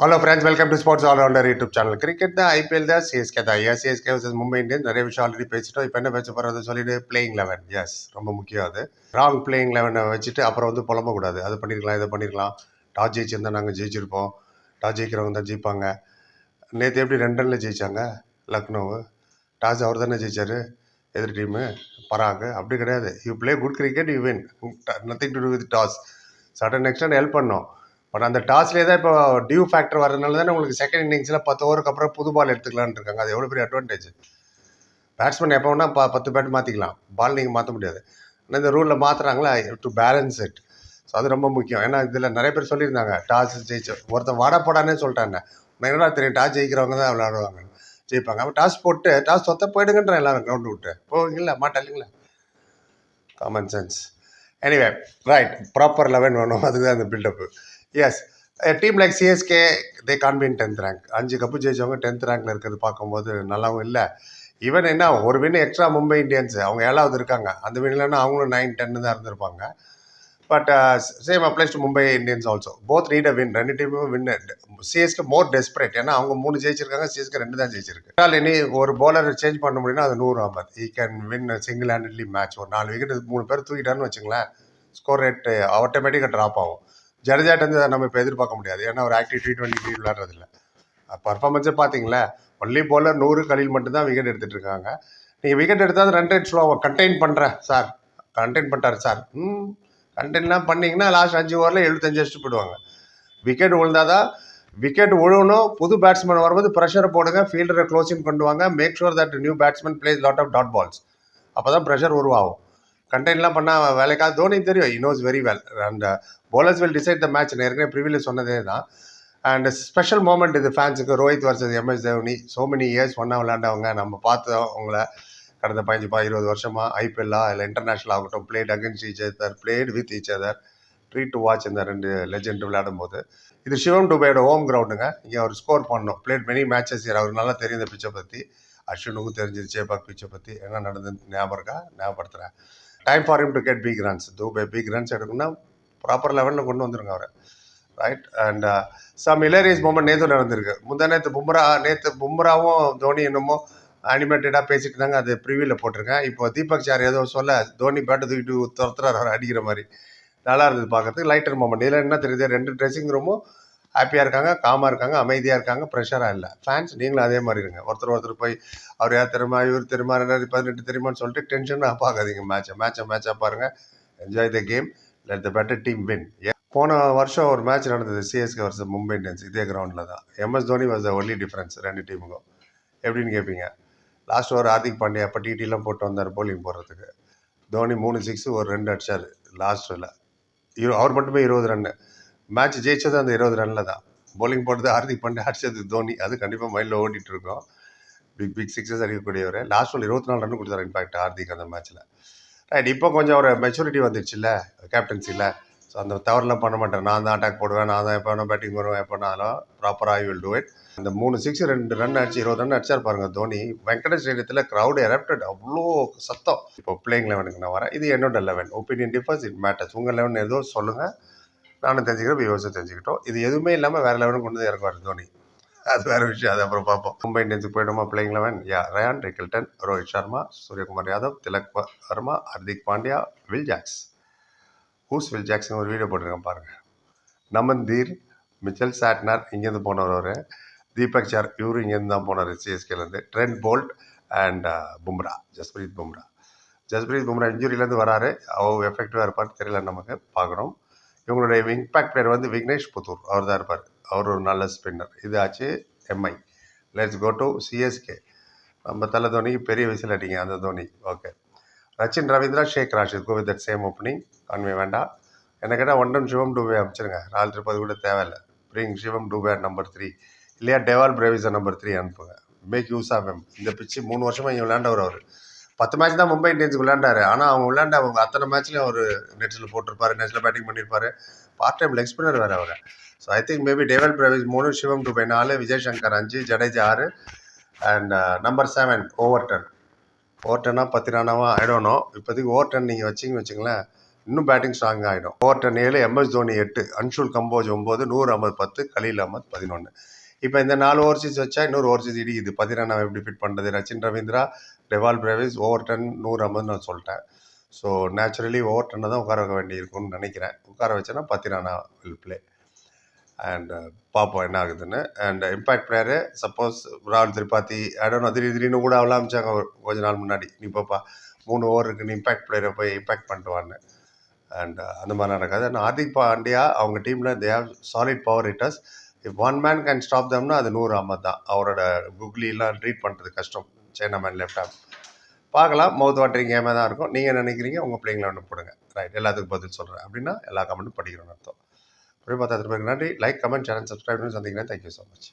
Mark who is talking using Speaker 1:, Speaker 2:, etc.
Speaker 1: Hello friends welcome to Sports Allrounder YouTube channel cricket தான் IPL தான் CSK தான். Yes CSK versus Mumbai Indians நிறைய விஷயம் already பேசிட்டோம். இப்போ என்ன பேச போகிறது சொல்லிட்டு பிளேயிங் லெவன் எஸ் ரொம்ப முக்கியம் அது. ராங் பிளேயிங் லெவனை வச்சுட்டு அப்புறம் வந்து புலம்பக்கூடாது அது பண்ணியிருக்கலாம் இதை பண்ணியிருக்கலாம் டாஸ் ஜெயிச்சிருந்தா நாங்கள் ஜெயிச்சிருப்போம். டாஸ் ஜெயிக்கிறவங்க தான் ஜெயிப்பாங்க. நேற்று எப்படி ரெண்டனில் ஜெயித்தாங்க ஜெயிச்சாங்க? லக்னோவு. டாஸ் அவர் தானே ஜெயிச்சார்? எதிர் டீமு பராக். அப்படி கிடையாது. You play good cricket you win nothing to do with toss. Certain extent help பண்ணோம். பட் அந்த டாஸ்லேயே தான் இப்போ டியூ ஃபேக்டர் வரதுனால தானே உங்களுக்கு செகண்ட் இன்னிங்ஸில் பத்து ஓவருக்கு அப்புறம் புது பால் எடுத்துக்கலான்னு இருக்காங்க. அது எவ்வளோ பெரிய அட்வான்டேஜ் பேட்ஸ்மேன் எப்போ வேணால் ப பத்து பேட் மாற்றிக்கலாம் பால் நீங்கள் மாற்ற முடியாது. ஆனால் இந்த ரூலில் மாற்றுறாங்களா டு பேலன்ஸ் இட் ஸோ அது ரொம்ப முக்கியம். ஏன்னா இதில் நிறைய பேர் சொல்லியிருந்தாங்க டாஸ் ஜெயிச்ச ஒருத்தன் வாடா போடானே சொல்லிட்டாங்க. நான் என்னடா தெரியும் டாஸ் ஜெயிக்கிறவங்க தான் விளையாடுவாங்க. ஜெயிப்பாங்க. அப்போ டாஸ் போட்டு டாஸ் சொத்த போயிடுங்கன்ற எல்லாரும் கிரவுண்டு விட்டு. போவீங்களா மாட்டா இல்லைங்களா common sense anyway right proper eleven வேணும். அதுக்கு தான் இந்த buildup yes team like CSK they can tenth rank அஞ்சு கப்பு ஜெயிச்சவங்க டென்த் ரேங்க்ல இருக்கிறது பார்க்கும்போது நல்லாவும் இல்லை. ஈவன் என்ன ஒரு வின் எக்ஸ்ட்ரா மும்பை இந்தியன்ஸ் அவங்க ஏழாவது இருக்காங்க. அந்த வின் இல்லைன்னா அவங்களும் நைன் டென்னு தான் இருந்திருப்பாங்க. But same applies to Mumbai Indians also both need a win ரெண்டு டீமும் வின் சிஎஸ்கே மோர் டெஸ்பரேட் ஏன்னா அவங்க மூணு ஜெயிச்சிருக்காங்க சிஎஸ்கே ரெண்டு தான் ஜெயிச்சிருக்கு. அதனால் இனி ஒரு பாலர் சேஞ்ச் பண்ண முடியும்னா அது நூறு ஆகாது he can win single handedly match ஒரு நாலு விக்கெட் மூணு பேர் தூக்கிட்டான்னு வச்சுங்களேன் ஸ்கோர் ரேட்டு ஆட்டோமேட்டிக்காக ட்ராப் ஆகும். ஜடேஜாட்ட நம்ம இப்போ எதிர்பார்க்க முடியாது. ஏன்னா ஒரு ஆக்டிவ் டி டுவெண்ட்டி விளையாடுறதில்ல. பர்ஃபார்மன்ஸே பார்த்தீங்களா ஒன்லி bowler நூறு கலில் மட்டும்தான் விக்கெட் எடுத்துகிட்டு இருக்காங்க. நீங்கள் விக்கெட் எடுத்தால் ரன் ரேட் ஆகும் கண்டெயின் பண்ணுறேன் சார் கண்டெயின் பண்ணிட்டாரு சார் ம். கண்டெயின்லாம் பண்ணீங்கன்னா லாஸ்ட் அஞ்சு ஓவரில் எழுபத்தஞ்சு அடிச்சு போடுவாங்க விக்கெட் விழுந்தாதான் விக்கெட் விழுணும் புது பேட்ஸ்மேன் வரும்போது ப்ரெஷரை போடுங்க ஃபீல்டரை க்ளோசிங் பண்ணுவாங்க make sure that new batsman plays lot of dot balls அப்போ தான் ப்ரெஷர் உருவாகும். கண்டெயின்லாம் பண்ணால் வேலைக்காக தோனி தெரியும் he knows very well and bowlers will decide the match நான் ஏற்கனவே ப்ரிவியில் சொன்னதே தான் அண்ட் ஸ்பெஷல் மூமெண்ட் இது ஃபேன்ஸுக்கு Rohit versus MS Dhoni so many years ஒன்றா விளையாண்டவங்க. நம்ம பார்த்தோம் அவங்கள கடந்த பதினஞ்சு பா இருபது வருஷமாக ஐபிஎல்லா இல்லை இன்டர்நேஷ்னல் ஆகட்டும் played against each other played with each other treat to watch இந்த ரெண்டு லெஜெண்ட் விளையாடும் போது இது சிவம் டுபேயோட ஹோம் கிரவுண்டுங்க இங்கே அவர் ஸ்கோர் பண்ணோம். பிளேட் மெனி மேட்சஸ் அவர் நல்லா தெரியும் இந்த பிச்சை பற்றி அஸ்வினுக்கும் தெரிஞ்சது சேபாக் பிச்சை பற்றி என்ன நடந்தது ஞாபகம் இருக்கா? ஞாபகப்படுத்துகிறேன் time for him to get big runs Dube big runs எடுக்கணும்னா ப்ராப்பர் லெவலில் கொண்டு வந்துருங்க அவரை. Right and some hilarious moment நேற்று நடந்திருக்கு. முந்தா நேற்று பும்ரா நேற்று பும்ராவும் தோனி என்னமோ அனிமேட்டடாக பேசிட்டு இருந்தாங்க. அது ப்ரிவியூவில் போட்டிருக்கேன். இப்போ தீபக் சார் ஏதோ சொல்ல தோனி பேட்டை தூக்கிட்டு துரத்துறாரு அவர் அடிக்கிற மாதிரி. நல்லா இருந்தது பார்க்கறதுக்கு. லைட்டர் மூமெண்ட் இதில் என்ன தெரியுது? ரெண்டு ட்ரெஸ்ஸிங் ரூமும் ஹாப்பியாக இருக்காங்க காமாக இருக்காங்க அமைதியாக இருக்காங்க ப்ரெஷராக இல்லை. ஃபேன்ஸ் நீங்களும் அதே மாதிரி இருங்க. ஒருத்தர் ஒருத்தர் போய் அவர் யார் தெரியுமா இவர் தெரியுமா ரெண்டாயிரத்தி பதினெட்டு தெரியுமான்னு சொல்லிட்டு டென்ஷனாக பார்க்காதீங்க. மேட்சை மேட்சை மேட்சாக பாருங்கள் enjoy the game let the better team win போன வருஷம் ஒரு மேட்ச் நடந்தது சிஎஸ்கே வர்சஸ் மும்பை இந்தியன்ஸ் இதே கிரவுண்டில் தான். MS Dhoni was the only difference ரெண்டு டீமுக்கும் எப்படின்னு கேட்பீங்க லாஸ்ட் ஒரு ஹார்திக் பாண்டியா அப்போ டிடிலாம் போட்டு வந்தார் போலிங் போடுறதுக்கு தோனி மூணு சிக்ஸ் ஒரு ரெண்டு அடிச்சார். லாஸ்ட்டில் இரு அவர் மட்டுமே இருபது ரன்னு மேட்ச் ஜெயிச்சது அந்த இருபது ரனில் தான். போலிங் போட்டது ஹார்திக் பாண்டே அடிச்சது தோனி. அது கண்டிப்பாக மைண்டில் ஓடிட்டு இருக்கோம். பிக் பிக் சிக்ஸஸ் அடிக்கக்கூடியவர். லாஸ்ட் ஒரு இருபத்தி நாலு ரன் கொடுத்தாரு இன்ஃபேக்ட் ஹார்திக் அந்த மேட்ச்சில் ரைட் இப்போ கொஞ்சம் ஒரு மெச்சூரிட்டி வந்துருச்சுல்ல கேப்டன்சியில் ஸோ அந்த தவறுலாம் பண்ண மாட்டேன் நான் தான் அட்டாக் போடுவேன் நான் தான் எப்போ வேணால் பேட்டிங் வருவேன் எப்போனாலும் ப்ராப்பராக ஐ வில் டூ இட் அந்த மூணு சிக்ஸ் ரெண்டு ரன் அடிச்சு இருபது ரன் அடிச்சார் பாருங்க தோனி. வெங்கடேஷ் ஸ்டேடியத்தில் க்ரௌட் எரப்டட் அவ்வளோ சத்தம். இப்போ பிளேயிங் லெவனுக்கு நான் வரேன். இது என்னோட eleven opinion differs it matters உங்கள் லெவன் ஏதோ சொல்லுங்கள் நானும் தெரிஞ்சுக்கிறேன் வியூவர்ஸும் தெரிஞ்சுக்கிட்டோம். இது எதுவுமே இல்லாமல் வேறு லெவனுக்கு கொண்டு வந்து இறக்குவார் தோனி. அது வேறு விஷயம் அது அப்புறம் பார்ப்போம். மும்பை இந்தியன்ஸுக்கு போயிடுமா playing eleven yeah Ryan Rickelton Rohit Sharma Suryakumar Yadav Tilak Varma Hardik Pandya Will Jacks who's Will ஜாக்ஸ்னு ஒரு வீடியோ போட்டிருக்கேன் பாருங்கள் நமந்தீர் மிச்சல் சாட்னர் இங்கேருந்து போனவர் அவர். தீபக் சார் இவரும் இங்கேருந்து தான் போனார் சிஎஸ்கேலேருந்து Trent Boult and Bumrah Jasprit Bumrah Jasprit Bumrah இன்ஜுரியிலேருந்து வராரு. அவர் எஃபெக்டிவாக இருப்பார் தெரியல நமக்கு. பார்க்குறோம். இவங்களுடைய இம்பேக்ட் பிளேயர் வந்து விக்னேஷ் புத்தூர் அவர் தான் இருப்பார். அவர் ஒரு நல்ல ஸ்பின்னர் இது ஆச்சு MI let's go to CSK நம்ம தலை தோனிக்கு பெரிய விசில் அடிங்க அந்த Dhoni. Okay Rachin Ravindra Shaik Rasheed go with that same opening Conway வேண்டாம். என்ன கேட்டால் ஒன் சிவம் டூபே அமைச்சிருங்க நாலு திருப்பதி கூட தேவையில்லை. Bring Shivam Dube number three இல்லையா டெவால் பிரேவிஸை நம்பர் த்ரீ அனுப்புங்க. மேக் யூஸ் ஆஃப் எம் இந்த பிச்சு மூணு வருஷமாக இங்கே விளையாண்டவர் அவர். பத்து மேட்ச் தான் மும்பை இந்தியன்ஸ் விளையாண்டாரு. ஆனால் அவங்க விளையாண்ட அவங்க அத்தனை மேட்ச்லையும் அவர் நெட்ஸில் போட்டிருப்பாரு நெட்ஸில் பேட்டிங் பண்ணியிருப்பாரு பார்ட் டைம் லெக் ஸ்பின்னர் வேறு அவர். So I think maybe Dewald Brevis மூணு சிவம் டூபே நாலு விஜய் சங்கர் அஞ்சு ஜடேஜா ஆறு and number seven over ten over டென்னா பத்து ரானாவா ஆகிடணும் இப்போதைக்கு ஓவர் டென் நீங்கள் வச்சிங்கன்னு வச்சுங்களேன் இன்னும் பேட்டிங் ஸ்ட்ராங் ஆகிடும் ஓவர்டன் ஏழு எம்எஸ் தோனி எட்டு அன்ஷுல் கம்போஜ் ஒம்பது நூறு அகமது பத்து கலீல் அகமத் பதினொன்று இப்போ இந்த நாலு ஓவர்சீஸ் வச்சா இன்னொரு ஓவர்சீஸ் இடிக்குது. பதினாறு எப்படி ஃபிட் பண்ணுறது Rachin Ravindra Dewald Brevis Overton நூறு ஐம்பது நான் சொல்லிட்டேன். ஸோ நேச்சுரலி ஓவர்டனை தான் உட்கார வைக்க வேண்டியிருக்கும்னு நினைக்கிறேன். உட்கார வச்சேன்னா Pathirana will play and uh, பார்ப்போம் என்ன ஆகுதுன்னு. அண்ட் இம்பேக்ட் பிளேயரு சப்போஸ் ராகுல் திரிபாத்தி இடம் திடீர் திடீர்னு கூட அவ்வளோ அமைச்சாங்க கொஞ்ச நாள் முன்னாடி. நீ பாப்பா மூணு ஓவர் நீ இம்பேக்ட் பிளேயரை போய் இம்பேக்ட் பண்ணிட்டு அண்ட் அந்த மாதிரி நடக்காது. ஆனால் ஹார்திக் பாண்டியா அவங்க டீமில் they have solid power hitters if one man can stop தம்னா அது நூறு அம்மத் தான். அவரோட குக்லிலாம் ட்ரீட் பண்ணுறது கஷ்டம். சைனா மேன் லெஃப்ட் பார்க்கலாம். மவுத் வாட்டரிங் கேமாக தான் இருக்கும். நீங்கள் நினைக்கிறீங்க? உங்கள் பிள்ளைங்களை ஒன்று போடுங்க. ரைட் எல்லாத்துக்கும் பதில் சொல்கிறேன் அப்படின்னா எல்லா கமெண்ட்டும் படிக்கிறோம் அர்த்தம். அப்படியே பார்த்தா திரும்ப நன்றி. லைக் கமெண்ட் சேனல் சப்ஸ்கிரைப் பண்ணி சந்திக்கிறேன். Thank you so much